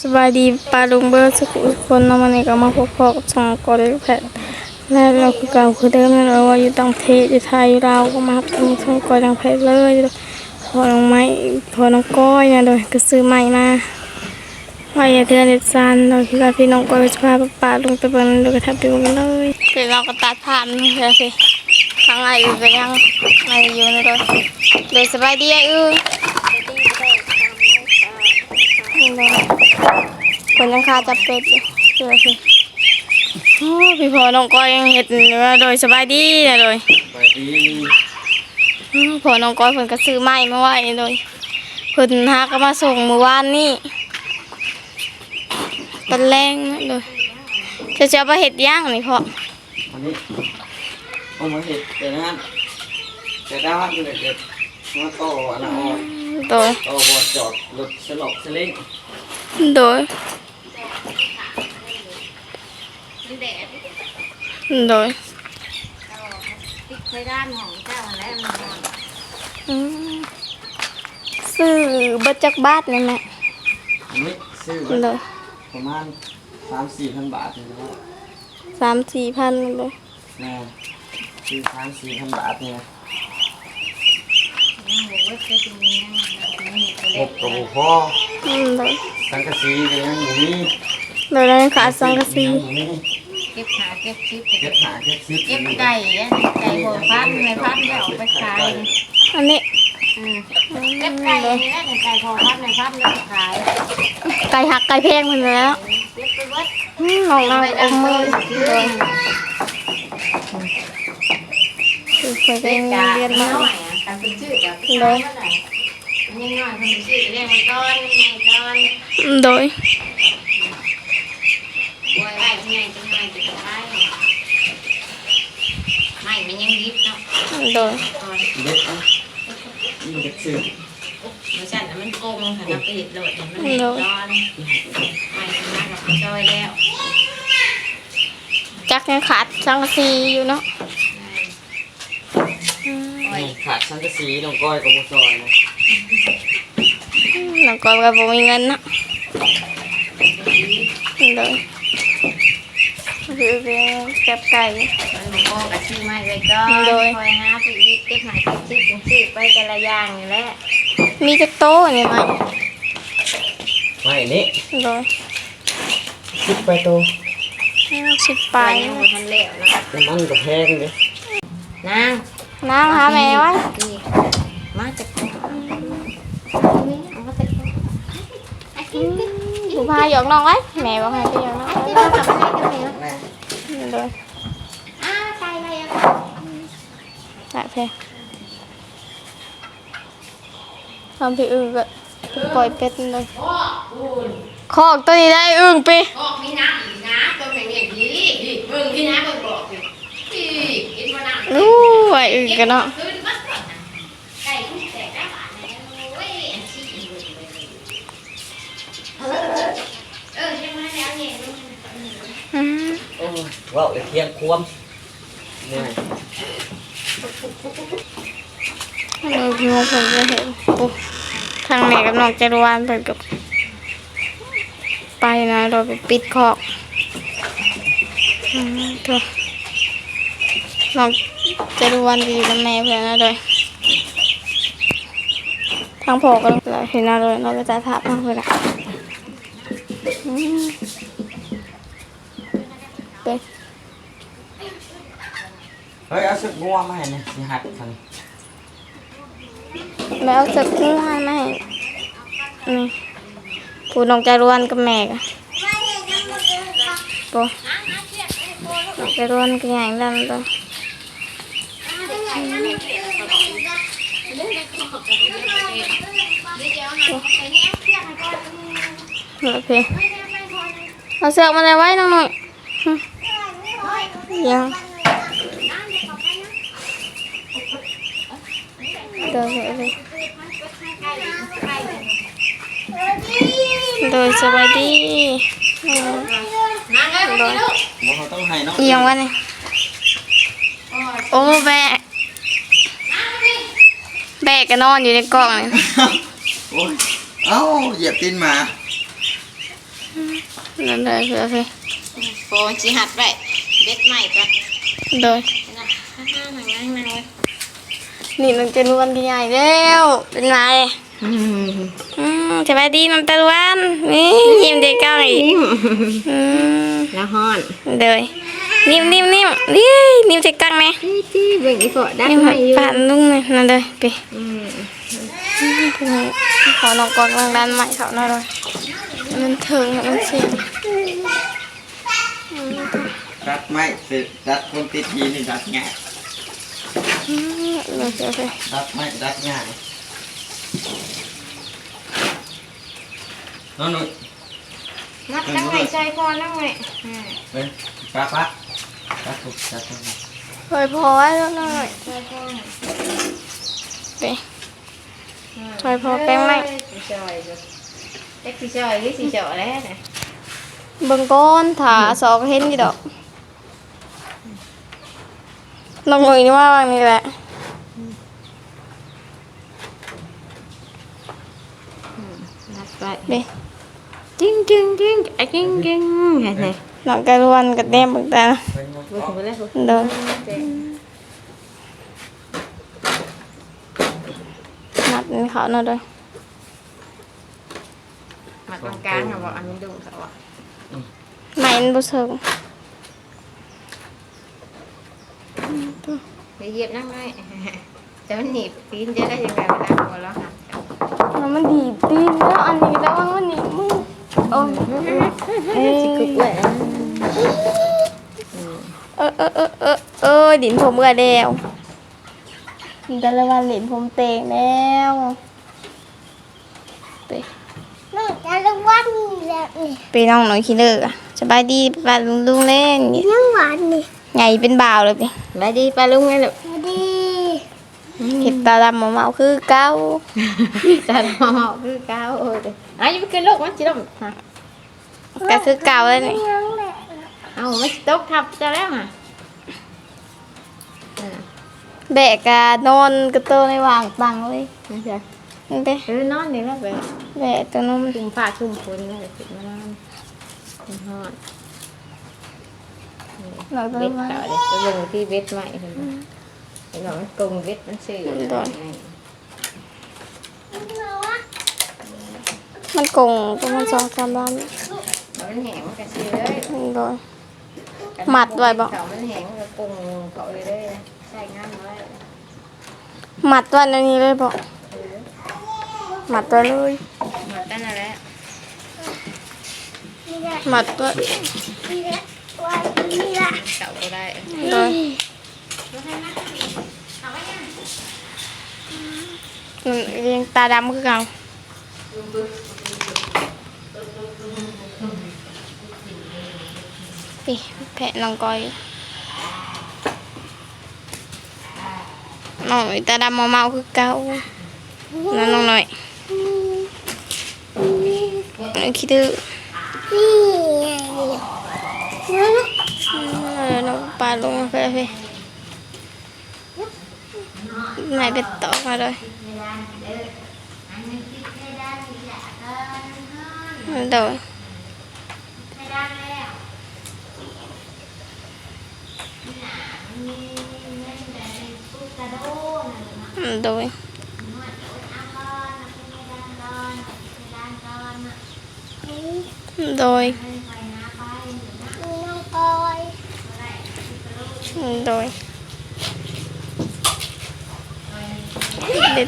สบายดีปลาลุงเบอร์สักคนเนาะมันก็มาพบพอกสองกอเลยแพทและเราคือเก่าคือเดิมนั่นเราว่าอยู่ต่างประเทศอยู่ไทยเราก็มาทำสองกอยทางเพชรเลยพอน้องไม้พอน้องก้อยเนี่ยโดยก็ซื้อใหม่มาไว้อย่าเทือนเด็ดซานเราคิดว่าพี่น้องก้อยจะพาปลาลุงไปเบิ่งดี๋ยวก็ทำไปเบิ่งกันเลยเดี๋ยวเราก็ตัดภาพนี่เลยสิข้างในอยู่ก็ยังในอยู่นี่เลยเลยสบายดีไอ้ อื้อคนยังคาจับเป็ดอยู่เชื่อสิพี่พอน้องก้อยยังเห็ดเนื้อโดยสบายดีนะโดยไปดีพอน้องก้อยเพิ่นก็ซื้อไม้มาไว้โดยเพิ่นหาก็มาส่งเมื่อวานนี่ตอนแรงนะโดยจะจะเอาเห็ดย่างนี่พอวันนี้เอามาเห็ดแต่นั้นแต่ด้านเลยเด็ดมาโตอันนั้นออกโตบอดจอดรถสลบสลิง โดย โดยไปด้านของเจ้าแล้วมันนอนอืมซื้อเบัจักบาทนี่แม่อันนี้ซื้อโดยประมาณสามสี่พันบาทนี่นะสามสี่พันเลยแม่ซื้อสามสี่พันบาทเนี่ยยังบอกว่าเคยจะมีนะมีตัวหเล็กกตัวพ่อ อืมโดยสังกะสีก็ยังอยู่นี่โดยเรายังขาดสังกะสียังอยู่นี่เก็บขาเก็บชิปเก็บหาเก็บซิปเก็บไก่อะไก่หัวพันในพันจะออกไปขายอันนี้อืมเก็บไก่นี่แหละไก่หัวพันในพันจะขายไก่หักไก่แพงมันแล้วเก็บไปวัดอืมน้องเราอมมือเลยคือเคยไปเด็กเรีจ้ายนน้มาอยอะการเป็นชื่อกับพี่ น้อยเมื่อไหร่ยังน้อยคนชื่อเรียกมันก้อนไงก้อนโดยบวยไว้ที่ไหนจะไงจะไปไม่มันยังยิบเนาะโดยก้อนเด็ดนะยิ่งเด็ดซื้อมันสั่นมันโกงค่ะน้ำปีดโหลดมันเห็นร้อนไม่ทำงานกับจอยแล้วจักยังขาดสังกะสีอยู่เนาะอืมขาดสังกะสีน้องก้อยกับบุซอยนะ น้องกอนก็บ่มีเงินเนาะโดยคือเป็นเก็บไก่มันบอกกับชื่อไม่ไว้ก่อนคอยหาไปอีกเก็บหายเก็บชิปจังชื่อไปแต่ละอย่างนี่แหละมีจักโตนี่ไหมไม่นี่โดยซิปไปตัวอืมสิบไปปลายยังบ่ทันแล้วนะน้ำมันกับแพงเลยนางนางหาแม่ไว้นี่มาจากนี่เอามาจาก ผู้พาหยอกน้องไว้แม่บอกให้ไปหยอกน้องที่ไว้เรากลับมาให้กันเลยแม่โดยอ้าใส่อะไรอะหลายเพลงทำพี่อึ่งก็ปล่อยเป็ดเลยคอกตัวนี้ได้อึ่งปีบอกมีน้ำอีกนะตัวแม่เนี่ยดีเบิ่งที่น้ำเบิ่งบอกอยู่ที่กินมาน้ำรู้ไอ้อึ่งกันเนาะไก่ทุกแต่ได้หวานเลยโอ้ยอันที่อีกเลยเออเออใช่ไหมแล้วเนี่ย อืม โอ้ยว้าเทียงควมเนี่ยเราพี่มงผมจะเห็นปุ๊บทางแม่กับน้องจรวานเปิดกับ ไปนะเราไปปิดคอกอืมเถอะน้องจรวานดีกับแม่เพื่อนนะโดยทางพ่อก็เราเห็นนะโดยเราก็จะทับมางเพื่อนอะอืมไป เฮ้ยเอาสึกงัวมาให้เนี่ยสิหัดทันแม่เอาสักงูให้แม่นี่ผู้น้องใจรวนกับแม่กันปน้องจรวนก็ใหญ่แล้วตัวเหลือเพียงเอาเสือกมาเลยไว้น้องหน่อยยังเดินไปเลย โดยสบายดีอืมนั่งเลยพี่ลูกบ่เขาต้องให้เนาะเอียงวะเนี่ยโอ้แบกแบกก็นอนอยู่ในกล่องเลยโอ้ยเอ้าเหยียบตีนหมานั่นเลยโอเคโฟนสิหัดไว้เบ็ดใหม่ก่อนโดยนะฮ่าฮ่าหนังนั่งนั่งเลย นี่น้องเจนวันที่ใหญ่แล้ว เป็นไรอืมสบายดีน้องตะวันนี่ยิ้มเด็กเก้าอีกอืมแล้วฮ้อนเดยนิ่มนิ่มนิ่มนี่นิ่มเด็กกังไหมจี้จี้เบิ่งอีโฟดักนิ่มใหม่อยู่ผ่านลุงเลยนั่นเลยไปอืมขอน้องกอกลางด้านใหม่เขาหน่อยเลยมันถึงมันเสียงรัดไม่สิรัดคนติดทีนี่รัดง่ายอื มโอเคโอเครัดไม่รัดง่ายน้องหนุ่ยนับนั่งไงใจคอนั่งไงอ่าเป็นปลาปลารัดถูกรัดถูกเคยพอไว้แล้วหน่อยใจคอไปเคยพอแป้งไหมสีจอยจ้ะเล็กสีจอยหรือสีเจาะแล้วนะเบิ่งก้อนถาสอกเห็นกี่ดอกลงมือนี่ว่าบางนี่แหละ นับไปเด้จริงจริงจริงไอ้จริงจริงไงไงน้องกระรวนกับแนมเบิ่งตาเป็นหมดเมันมันบ่เชิงไปเหยียบนั่งได้แต่มันหนีบตีนจะได้ยังไงเวลาหัวเราะหักแล้วมันดีแล้วอันนี้แล้วมันมันหนีบมือโอ้ยเอ้ยสิกแหวนเออเออเออเออเออดินผมเมื่อเดียวแต่ละวันดินผมเตงแล้วไปน้องจะระวังแล้วนี่ไปน้องหน่อยขี้เลิกอะสบายดีบ้าลุงลุงเล่นยังหวานนี่ไงเป็นบ่าวเลยไปไปดีไปลุงไงลูกดี เห็ดตาดำหมอเมาคือเก้าจันหอคือเก้าโอ้ยอะยังไม่ขึ้นลูกมันจิลมก็คือเก้าเลยนี่ยังแหละเอาไม่ตกทับจะแล้วอะแบกกะนอนกระโตในวางตังเลยไม่ใช่นี่ไปเออนอนนี่แล้วไปแบกตัวนู้นชุ่มผ้าชุ่มฝนเลยติดมานอนหอนเราตัวเบ็ดมาเขาเลยไปลงที่เบ็ดใหม่เห็นไหม เห็นไหมมันกงเบ็ดมันสื่อมันกงประมาณสองสามวันมันแห้งมันก็สื่อเลยโดยหมั ดไว้บ่เขามันแห้งมันก็กงเขาเลยเลยใส่ งานไว้หมัดตั ว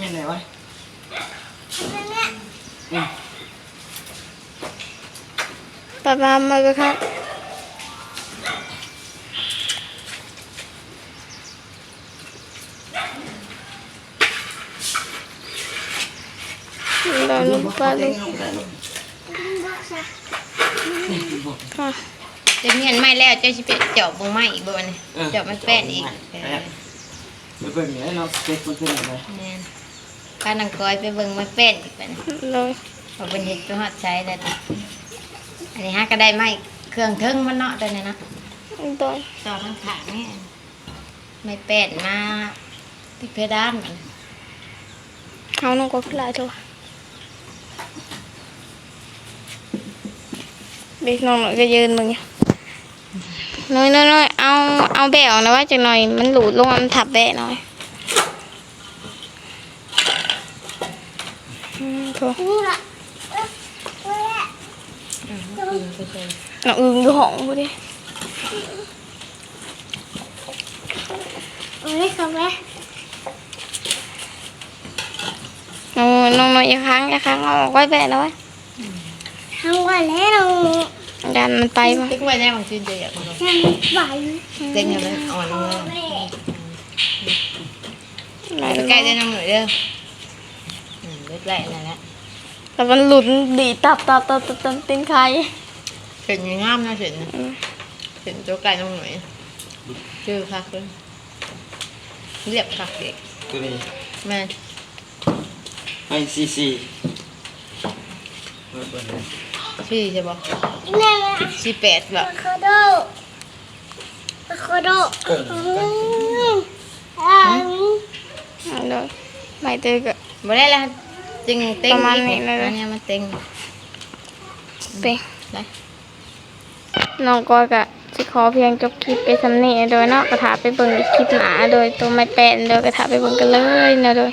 นี้เลยบอกหมัดตัวเลยหมัดตั้งแต่แล้วนี่แห องปลาลงมาเพื่อพี่ไหนเป็นตอกมาเลยโดยโดยโดยน้องปอยโดยเด็ดไม้ครับนะโดยไม่ก็ดื้อคือการเดินไปลูกเออนั่นก็น้องหนุ่ยหาไม้มาคัดยังไงวะอืมป้าป้ามาก็ครับเราลูกป้าลูกค่ะจะเงียนไม่แล้วเจ้าชิเป็นเจาะบงไม้อีกบ่เนี่ยเจาะมันแป้นอีกไปเบิ่งเนี่ยเราเก็บมันขึ้นอะไรเนี่ยไปานังกอยไปเบิ่งมาเป็นอีกไปนะเลยพอเป็นเห็ดไปหอดใช้แล้วนะอันนี้ฮะก็ได้ไหมเครื่องทึ่งมันเนาะตัวนี้นะโดยต่อทั้งขานี่ไม่เป็นมาติดเพดานมันเอาน้องก็ขึ้นหลายตัว ด็กน้องหน่อยก็ยืนมึงอยู่น้อยน้อยน้อยเอาเอาแบะออกนะว่าจังหน่อยมันหลุดลงมามันทับแบะหน่อยอืมโถนี่ละเอ้ยเอ้ยอืมกินไปเลยน้องอึงอยู่ห้องพูดดิเอ้ยครับแม่น้องน้องน้อยอย่าค้างอย่าค้างเอาออกไว้แบะหน่อยทำก่อนแล้วเรา ดันมันไปมาติ๊กไว้แน่บางทีจะอยากลงทำไหวเต็งอย่างนั้นอ่อนลงเลยแม่ไปใกล้ได้น้ำหน่อยเด้ออืมเล็กแหละนั่นแหละแต่มันหลุดดีตับตับตับตับตับตีนไข่เห็นยังงามนะเห็นนะเห็นโจ๊กไก่น้ำหน่อยชื่อคักเลยเรียบคักเด็กตัวนี้แม่ไอซีซี เปิดเปิดเลยชื่อใช่ปะแม่แม่สี่แปดแบบอะโคโดอะโคโดเกินอืมอ่าเอาเลยไม่เจอก็บ่ได้แล้วจึงเต็งประมาณนี้เลยนะอันเนี้ยมันเต็งไปได้น้องก็กะสิขอเพียงจบคลิปไปสำเนีโดยเนาะกระถาไปเบิ่งอีกคลิปหนาโดยตัวไม่แปลนโดยกระถาไปเบิ่งกันเลยเนาะโดย